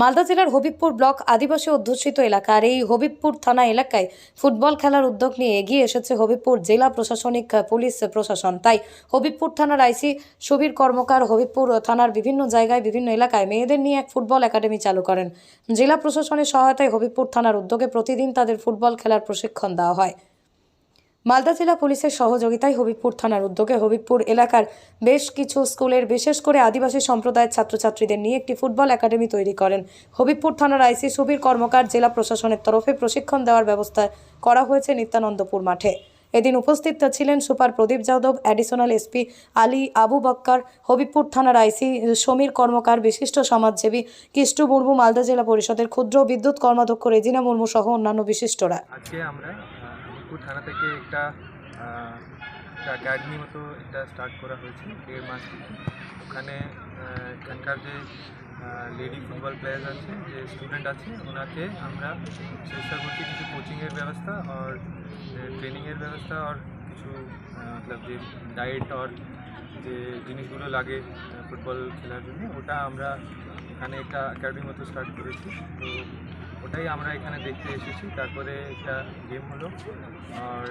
মালদা জেলার হবিবপুর ব্লক আদিবাসী অধ্যুষিত এলাকার এই হবিবপুর থানা এলাকায় ফুটবল খেলার উদ্যোগ নিয়ে এগিয়ে এসেছে হবিবপুর জেলা প্রশাসনিক পুলিশ প্রশাসন। তাই হবিবপুর থানার আইসি সুবীর কর্মকার হবিবপুর থানার বিভিন্ন জায়গায় বিভিন্ন এলাকায় মেয়েদের নিয়ে এক ফুটবল একাডেমি চালু করেন। জেলা প্রশাসনের সহায়তায় হবিবপুর থানার উদ্যোগে প্রতিদিন তাদের ফুটবল খেলার প্রশিক্ষণ দেওয়া হয়। মালদা জেলা পুলিশের সহযোগিতায় হবিবপুর থানার উদ্যোগে হবিবপুর এলাকার বেশ কিছু স্কুলের, বিশেষ করে আদিবাসী সম্প্রদায়ের ছাত্রছাত্রীদের নিয়ে একটি ফুটবল একাডেমি তৈরি করেন। হবিবপুর থানার আইসি সুবীর কর্মকার জেলা প্রশাসনের তরফে প্রশিক্ষণ দেওয়ার ব্যবস্থা করা হয়েছে নিত্যানন্দপুর মাঠে। এদিন উপস্থিত ছিলেন super Pradip Yadav, additional SP Ali Abu Bakkar, Habibpur থানার আইসি সমীর কর্মকার, বিশিষ্ট সমাজসেবী কিষ্টু মুর্মু, মালদা জেলা পরিষদের ক্ষুদ্র বিদ্যুৎ কর্মাধ্যক্ষ রেজিনা মুর্মু সহ অন্যান্য বিশিষ্টরা। আজকে আমরা আলিপুর থানা থেকে একটা একাডেমি মতো একটা স্টার্ট করা হয়েছে দেড় মাস থেকে। ওখানে এখানকার যে লেডি ফুটবল প্লেয়ার্স আছে, যে স্টুডেন্ট আছে, ওনাকে আমরা চেষ্টা করছি কিছু কোচিংয়ের ব্যবস্থা আর ট্রেনিংয়ের ব্যবস্থা আর কিছু মতলব যে ডায়েট আর যে জিনিসগুলো লাগে ফুটবল খেলার জন্য, ওটা আমরা এখানে একটা একাডেমি মতো স্টার্ট করেছি। তো ওটাই আমরা এখানে দেখতে এসেছি। তারপরে একটা গেম হলো। আর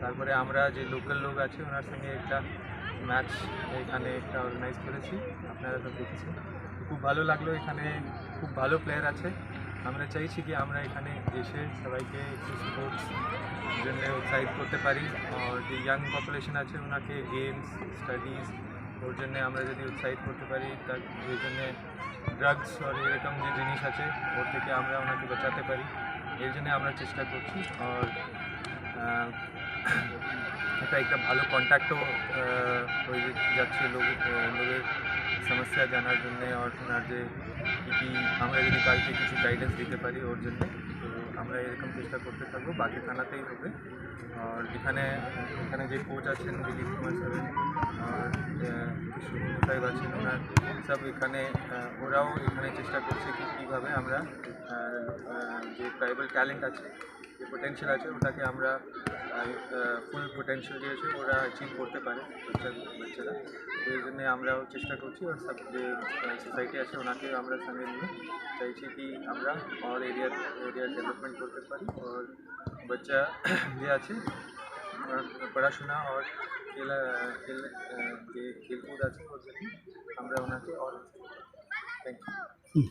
তারপরে আমরা যে লোকাল লোক আছে, ওনার সঙ্গে একটা ম্যাচ এখানে একটা অর্গানাইজ করেছি। আপনারা তো দেখেছেন। খুব ভালো লাগল এখানে। খুব ভালো প্লেয়ার আছে। আমরা চাইছি কি আমরা এখানে এসে সবাইকে একটু স্পোর্টস জন্য উৎসাহিত করতে পারি। আর যে ইয়াং পপুলেশন আছে, ওনাকে গেমস স্টাডিজ ওর জন্য আমরা যদি উৎসাহিত করতে পারি, তার এই জন্যে ড্রাগস আর এরকম যে জিনিস আছে, ওর থেকে আমরা ওনাকে বাঁচাতে পারি। এর জন্য আমরা চেষ্টা করছি। আর এটা একটা ভালো কন্ট্যাক্টও হয়ে যাচ্ছে লোক, লোকের সমস্যা জানার জন্যে আর ওনার যে কী আমরা যদি কালকে কিছু গাইডেন্স দিতে পারি ওর জন্য। আমরা এরকম চেষ্টা করতে থাকব বাকি থানাতেই হবে। আর এখানে এখানে যে কোচ আছেন দিলীপ কুমার আর আহ, সাহেব আছেন ওনার সব এখানে ওরাও এখানে চেষ্টা করছে কি কীভাবে আমরা যে ট্রাইবাল ট্যালেন্ট আছে পোটেন্সিয়াল আছে, ওটাকে আমরা ফুল পোটেন্সিয়াল দিয়েছে ওরা অ্যাচিভ করতে পারে বাচ্চারা। তো এই জন্যে আমরাও চেষ্টা করছি ওর সব যে সোসাইটি আছে, ওনাকে আমরা সঙ্গে নিয়ে চাইছি কি আমরা অল এরিয়ার এরিয়ার ডেভেলপমেন্ট করতে পারি, আর বাচ্চা যে আছে পড়াশোনা ওর খেলা, খেল যে খেলকুদ আছে, ওর জন্য আমরা ওনাকে আর থ্যাংক ইউ